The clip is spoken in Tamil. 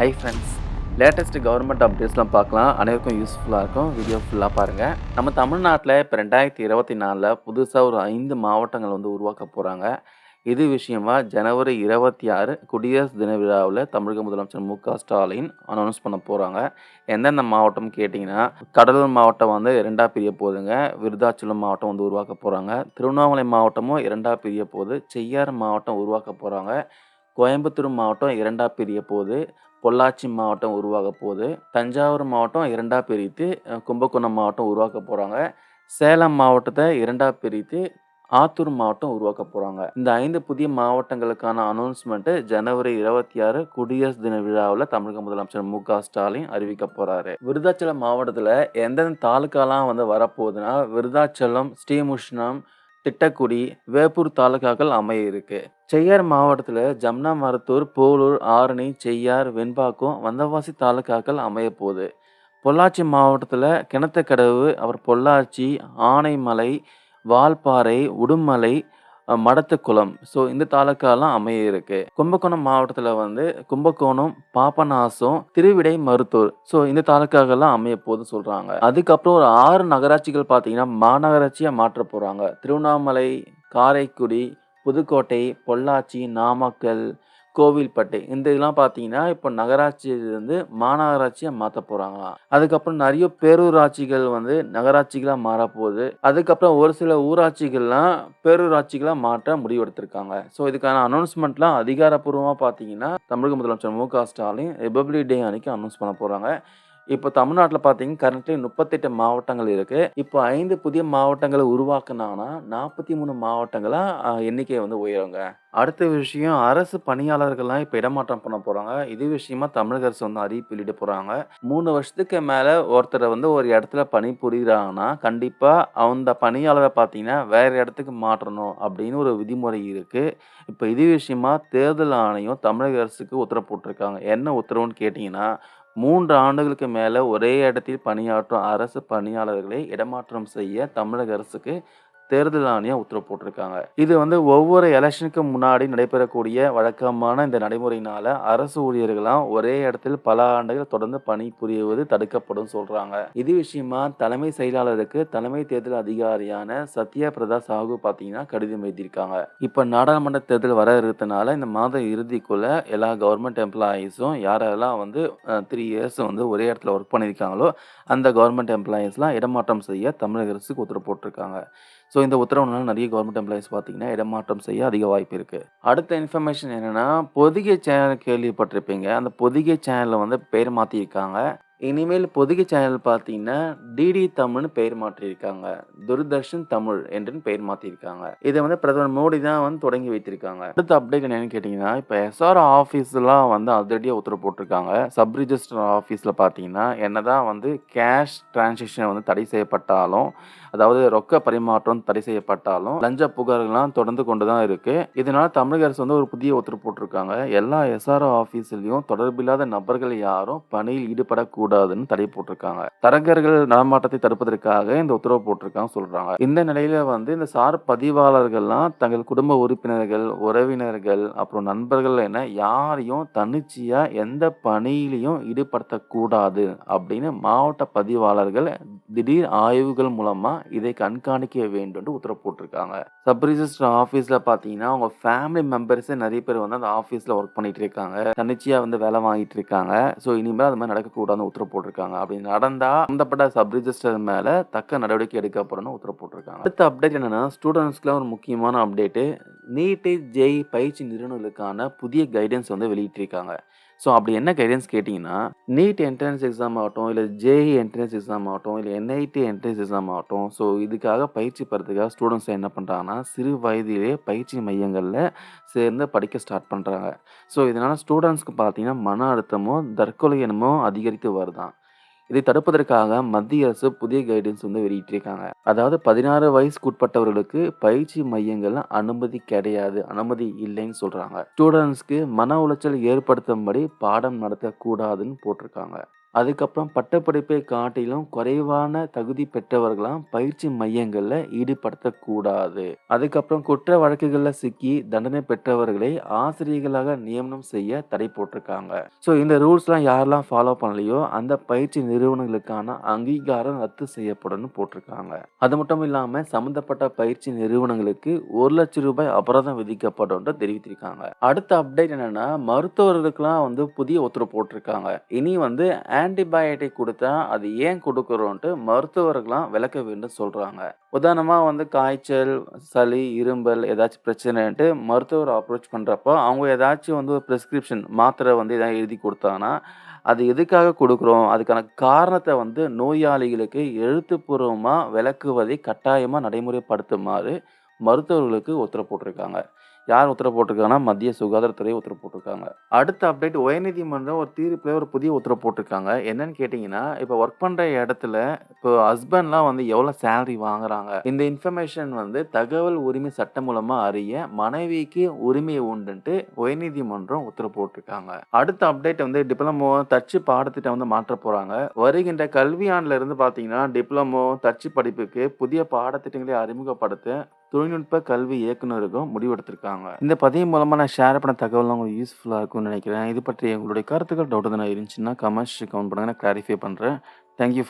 ஹை ஃப்ரெண்ட்ஸ் லேட்டஸ்ட் கவர்மெண்ட் அப்டேட்ஸ்லாம் பார்க்கலாம். அனைவருக்கும் யூஸ்ஃபுல்லாக இருக்கும். வீடியோ ஃபுல்லாக பாருங்கள் நம்ம தமிழ்நாட்டில் இப்போ ரெண்டாயிரத்தி இருபத்தி நாலில் புதுசாக ஒரு ஐந்து மாவட்டங்கள் வந்து உருவாக்க போகிறாங்க இது விஷயமா ஜனவரி இருபத்தி ஆறு குடியரசு தின விழாவில் தமிழக முதலமைச்சர் மு க ஸ்டாலின் அனௌன்ஸ் பண்ண போகிறாங்க எந்தெந்த மாவட்டம் கேட்டிங்கன்னா கடலூர் மாவட்டம் வந்து இரண்டாக பிரிய போகுதுங்க. விருதாச்சலம் மாவட்டம் வந்து உருவாக்க போகிறாங்க திருவண்ணாமலை மாவட்டமும் இரண்டாக பிரிய போகுது. செய்யாறு மாவட்டம் உருவாக்க போகிறாங்க கோயம்புத்தூர் மாவட்டம் இரண்டாக பிரிய போகுது. பொள்ளாச்சி மாவட்டம் உருவாக போகுது. தஞ்சாவூர் மாவட்டம் இரண்டாக பிரித்து கும்பகோணம் மாவட்டம் உருவாக்க போகிறாங்க சேலம் மாவட்டத்தை இரண்டாக பிரித்து ஆத்தூர் மாவட்டம் உருவாக்க போகிறாங்க இந்த ஐந்து புதிய மாவட்டங்களுக்கான அனௌன்ஸ்மெண்ட்டு ஜனவரி இருபத்தி ஆறு குடியரசு தின விழாவில் தமிழக முதலமைச்சர் மு க ஸ்டாலின் அறிவிக்க போகிறாரு விருதாச்சலம் மாவட்டத்தில் எந்தெந்த தாலுக்காலாம் வந்து வரப்போகுதுன்னா விருதாச்சலம் ஸ்ரீமுஷ்ணம் திட்டக்குடி வேப்பூர் தாலுகாக்கள் அமைய இருக்கு. செய்யார் மாவட்டத்தில் ஜம்னா மருத்தூர் போலூர் ஆரணி செய்யார் வெண்பாக்கம் வந்தவாசி தாலுகாக்கள் அமைய போகுது. பொள்ளாச்சி மாவட்டத்தில் கிணத்துக்கடவு அப்புறம் பொள்ளாச்சி ஆனைமலை வால்பாறை உடுமலை மடத்துக்குளம். ஸோ இந்த தாலுக்காலாம் அமைய இருக்கு கும்பகோணம் மாவட்டத்தில் வந்து கும்பகோணம் பாபநாசம் திருவிடை மருத்தூர். ஸோ இந்த தாலுக்காகலாம் அமைய போகுது சொல்கிறாங்க அதுக்கப்புறம் ஒரு ஆறு நகராட்சிகள் பார்த்தீங்கன்னா மாநகராட்சியாக மாற்ற போகிறாங்க திருவண்ணாமலை காரைக்குடி புதுக்கோட்டை பொள்ளாச்சி நாமக்கல் கோவில்பட்டை. இந்த இதெல்லாம் பார்த்தீங்கன்னா இப்போ நகராட்சியிலிருந்து மாநகராட்சியாக மாற்ற போகிறாங்களாம் அதுக்கப்புறம் நிறைய பேரூராட்சிகள் வந்து நகராட்சிகளாக மாறப்போகுது. அதுக்கப்புறம் ஒரு சில ஊராட்சிகள்லாம் பேரூராட்சிகளாக மாற்ற முடிவெடுத்திருக்காங்க. ஸோ இதுக்கான அனௌன்ஸ்மெண்ட்லாம் அதிகாரப்பூர்வமாக பார்த்தீங்கன்னா தமிழக முதலமைச்சர் மு க ஸ்டாலின் ரிபப்ளிக் டே அன்னைக்கு அனௌன்ஸ் பண்ண போகிறாங்க இப்போ தமிழ்நாட்டில் பார்த்தீங்கன்னா கரண்ட்லி முப்பத்தெட்டு மாவட்டங்கள் இருக்குது இப்போ ஐந்து புதிய மாவட்டங்களை உருவாக்குனாங்கன்னா நாற்பத்தி மூணு மாவட்டங்களாக எண்ணிக்கை வந்து உயருங்க. அடுத்த விஷயம் அரசு பணியாளர்கள்லாம் இப்போ இடமாற்றம் பண்ண போகிறாங்க இது விஷயமா தமிழக அரசு வந்து அறிவிப்பு வெளியிட போகிறாங்க மூணு வருஷத்துக்கு மேலே ஒருத்தரை வந்து ஒரு இடத்துல பணி புரிகிறாங்கன்னா கண்டிப்பாக அந்த பணியாளரை பார்த்தீங்கன்னா வேறு இடத்துக்கு மாற்றணும் அப்படின்னு ஒரு விதிமுறை இருக்குது இப்போ இது விஷயமா தேர்தல் ஆணையம் தமிழக அரசுக்கு உத்தரவு போட்டிருக்காங்க. என்ன உத்தரவுன்னு கேட்டிங்கன்னா மூன்று ஆண்டுகளுக்கு மேலே ஒரே இடத்தில் பணியாற்றும் அரசு பணியாளர்களை இடமாற்றம் செய்ய தமிழக அரசுக்கு தேர்தல் ஆணையம் உத்தரவு போட்டிருக்காங்க. இது வந்து ஒவ்வொரு எலெக்ஷனுக்கு முன்னாடி நடைபெறக்கூடிய வழக்கமான இந்த நடைமுறையினால அரசு ஊழியர்களாம் ஒரே இடத்தில் பல ஆண்டுகள் தொடர்ந்து பணி புரிவது தடுக்கப்படும் சொல்றாங்க. இது விஷயமா தலைமை செயலாளருக்கு தலைமை தேர்தல் அதிகாரியான சத்யா பிரதா சாகு பார்த்தீங்கன்னா கடிதம் எழுதியிருக்காங்க. இப்போ நாடாளுமன்ற தேர்தல் வர இருக்கிறதுனால இந்த மாத இறுதிக்குள்ள எல்லா கவர்மெண்ட் எம்ப்ளாயீஸும் யாரெல்லாம் வந்து த்ரீ இயர்ஸ் வந்து ஒரே இடத்துல ஒர்க் பண்ணியிருக்காங்களோ அந்த கவர்மெண்ட் எம்ப்ளாயீஸ்லாம் இடமாற்றம் செய்ய தமிழக அரசுக்கு உத்தரவு போட்டிருக்காங்க. ஸோ இந்த உத்தரவுனால நிறைய கவர்மெண்ட் எம்ப்ளாயிஸ் பார்த்தீங்கன்னா இடமாற்றம் செய்ய அதிக வாய்ப்பு இருக்குது அடுத்த இன்ஃபர்மேஷன் என்னென்னா பொதிகை சேனல் கேள்விப்பட்டிருப்பீங்க. அந்த பொதிகை சேனலில் வந்து பெயர் மாற்றியிருக்காங்க இனிமேல் பொதிகை சேனல் பார்த்தீங்கன்னா டிடி தமிழ்னு பெயர் மாற்றியிருக்காங்க. துர்தர்ஷன் தமிழ் என்று பெயர் மாற்றியிருக்காங்க இதை வந்து பிரதமர் மோடி தான் வந்து தொடங்கி வைத்திருக்காங்க. அடுத்த அப்டேட் என்னன்னு கேட்டிங்கன்னா இப்போ எஸ்ஆர் ஆஃபீஸ்லாம் வந்து அதிரடியாக உத்தரவு போட்டிருக்காங்க. சப் ரிஜிஸ்டர் ஆஃபீஸில் பார்த்தீங்கன்னா என்ன தான் வந்து கேஷ் டிரான்சாக்ஷன் வந்து தடை செய்யப்பட்டாலும் அதாவது ரொக்க பரிமாற்றம் தடை செய்யப்பட்டாலும் லஞ்ச புகார்கள்லாம் தொடர்ந்து கொண்டு தான் இருக்கு. இதனால தமிழக அரசு வந்து ஒரு புதிய உத்தரவு போட்டிருக்காங்க. எல்லா எஸ்ஆர்ஓ ஆஃபீஸ்லையும் தொடர்பில்லாத நபர்கள் யாரும் பணியில் ஈடுபடக்கூடாதுன்னு தடை போட்டிருக்காங்க. தரகர்கள் நடமாட்டத்தை தடுப்பதற்காக இந்த உத்தரவு போட்டிருக்காங்க சொல்றாங்க. இந்த நிலையில வந்து இந்த சார் பதிவாளர்கள்லாம் தங்கள் குடும்ப உறுப்பினர்கள் உறவினர்கள் அப்புறம் நண்பர்கள் என யாரையும் தன்னிச்சையா எந்த பணியிலையும் ஈடுபடுத்தக்கூடாது அப்படின்னு மாவட்ட பதிவாளர்கள் திடீர் ஆய்வுகள் மூலமா இதை கண்காணிக்க வேண்டும் உத்தரவு போட்டிருக்காங்க. சப் ரிஜிஸ்டர் ஆஃபீஸில் பார்த்தீங்கன்னா அவங்க ஃபேமிலி மெம்பர்ஸே நிறைய பேர் வந்து அந்த ஆஃபீஸில் ஒர்க் பண்ணிட்டு இருக்காங்க. தன்னிச்சையாக வந்து வேலை வாங்கிட்டு இருக்காங்க. ஸோ இனிமேல் அது மாதிரி நடக்கக்கூடாதுன்னு உத்தரவு போட்டிருக்காங்க. அப்படி நடந்தால் சம்மந்தப்பட்ட சப் ரிஜிஸ்டர் மேலே தக்க நடவடிக்கை எடுக்கப்படணும்னு உத்தரவு போட்டிருக்காங்க. அடுத்த அப்டேட் என்னென்னா ஸ்டூடெண்ட்ஸ்க்குலாம் ஒரு முக்கியமான அப்டேட்டு நீட்டு ஜெய் பயிற்சி நிறுவனங்களுக்கான புதிய கைடன்ஸ் வந்து வெளியிட்டிருக்காங்க. ஸோ அப்படி என்ன கைடன்ஸ் கேட்டிங்கன்னா நீட் என்ட்ரன்ஸ் எக்ஸாம் ஆகட்டும் இல்லை ஜேஇ என்ட்ரன்ஸ் எக்ஸாம் ஆகட்டும் இல்லை என்ஐடி என்ட்ரன்ஸ் எக்ஸாம் ஆகட்டும் ஸோ இதுக்காக பயிற்சி பெறதுக்காக ஸ்டூடெண்ட்ஸ் என்ன பண்ணுறாங்கன்னா சிறு வயதிலே பயிற்சி மையங்களில் சேர்ந்து படிக்க ஸ்டார்ட் பண்ணுறாங்க ஸோ இதனால் ஸ்டூடெண்ட்ஸ்க்கு பார்த்தீங்கன்னா மன அழுத்தமும் தற்கொலை எண்ணமும் அதிகரித்து வருதான். இதை தடுப்பதற்காக மத்திய அரசு புதிய கைடன்ஸ் வந்து வெளியிட்டிருக்காங்க. அதாவது பதினாறு வயசுக்குட்பட்டவர்களுக்கு பயிற்சி மையங்கள்ல அனுமதி கிடையாது. அனுமதி இல்லைன்னு சொல்றாங்க. ஸ்டூடெண்ட்ஸ்க்கு மன உளைச்சல் ஏற்படுத்தும்படி பாடம் நடத்தக்கூடாதுன்னு போட்டிருக்காங்க. அதுக்கப்புறம் பட்டப்படிப்பை காட்டிலும் குறைவான தகுதி பெற்றவர்களாம் பயிற்சி மையங்களில் ஈடுபடுத்தக்கூடாது. அதுக்கப்புறம் குற்ற வழக்குகளில் சிக்கி தண்டனை பெற்றவர்களை ஆசிரியர்களாக நியமனம் செய்ய தடை போட்டிருக்காங்க. ஸோ இந்த ரூல்ஸ்லாம் யாரெல்லாம் ஃபாலோ பண்ணலையோ அந்த பயிற்சி நிறுவனங்களுக்கான அங்கீகாரம் ரத்து செய்யப்படும்னு போட்டிருக்காங்க. அது மட்டும் இல்லாமல் சம்பந்தப்பட்ட பயிற்சி நிறுவனங்களுக்கு ஒரு லட்சம் ரூபாய் அபராதம் விதிக்கப்படும் தெரிவித்திருக்காங்க. அடுத்த அப்டேட் என்னன்னா மருத்துவர்களுக்கெல்லாம் வந்து புதிய உத்தரவு போட்டிருக்காங்க. இனி வந்து ஆன்டிபயோட்டிக் கொடுத்தா அது ஏன் கொடுக்குறோன்ட்டு மருத்துவர்கள்லாம் விளக்க வேண்டும் சொல்கிறாங்க உதாரணமாக வந்து காய்ச்சல், சளி, இருமல் ஏதாச்சும் பிரச்சனைன்ட்டு மருத்துவர் அப்ரோச் பண்ணுறப்போ அவங்க ஏதாச்சும் வந்து ஒரு ப்ரிஸ்கிரிப்ஷன் மாத்திரை வந்து எதாவது எழுதி கொடுத்தாங்கன்னா அது எதுக்காக கொடுக்குறோம் அதுக்கான காரணத்தை வந்து நோயாளிகளுக்கு எழுத்துப்பூர்வமாக விளக்குவதை கட்டாயமாக நடைமுறைப்படுத்துமாறு மருத்துவர்களுக்கு உத்தரவு போட்டிருக்காங்க. யார் உத்தரவு போட்டிருக்காங்கன்னா, மத்திய சுகாதாரத்துறை உத்தரவு போட்டிருக்காங்க. அடுத்த அப்டேட் உயர்நீதிமன்றம் ஒரு தீர்ப்பில் ஒரு புதிய உத்தரவு போட்டிருக்காங்க. என்னன்னு கேட்டிங்கன்னா இப்போ ஒர்க் பண்ணுற இடத்துல இப்போ ஹஸ்பண்ட்லாம் வந்து எவ்வளோ சேலரி வாங்குறாங்க? இந்த இன்ஃபர்மேஷன் வந்து தகவல் உரிமை சட்டம் மூலமாக அறிய மனைவிக்கு உரிமை உண்டுன்ட்டு உயர்நீதிமன்றம் உத்தரவு போட்டிருக்காங்க. அடுத்த அப்டேட் வந்து டிப்ளமோ தச்சு பாடத்திட்டம் வந்து மாற்றப் போகிறாங்க வருகின்ற கல்வியாண்டில் இருந்து பார்த்தீங்கன்னா, டிப்ளமோ தச்சு படிப்புக்கு புதிய பாடத்திட்டங்களை அறிமுகப்படுத்த தொழில்நுட்ப கல்வி இயக்குநருக்கும் முடிவெடுத்திருக்காங்க. இந்த பதிவு மூலமாக நான் ஷேர் பண்ண தகவல் உங்களுக்கு யூஸ்ஃபுல்லாக இருக்கும்னு நினைக்கிறேன். இது பற்றி உங்களுடைய கருத்துக்கள், டவுட் எதுனா இருந்துச்சுன்னா கமெண்ட்ஸ் கவுண்ட் பண்ணுங்க. நான் கிளாரிஃபை பண்ணுறேன் தேங்க் யூ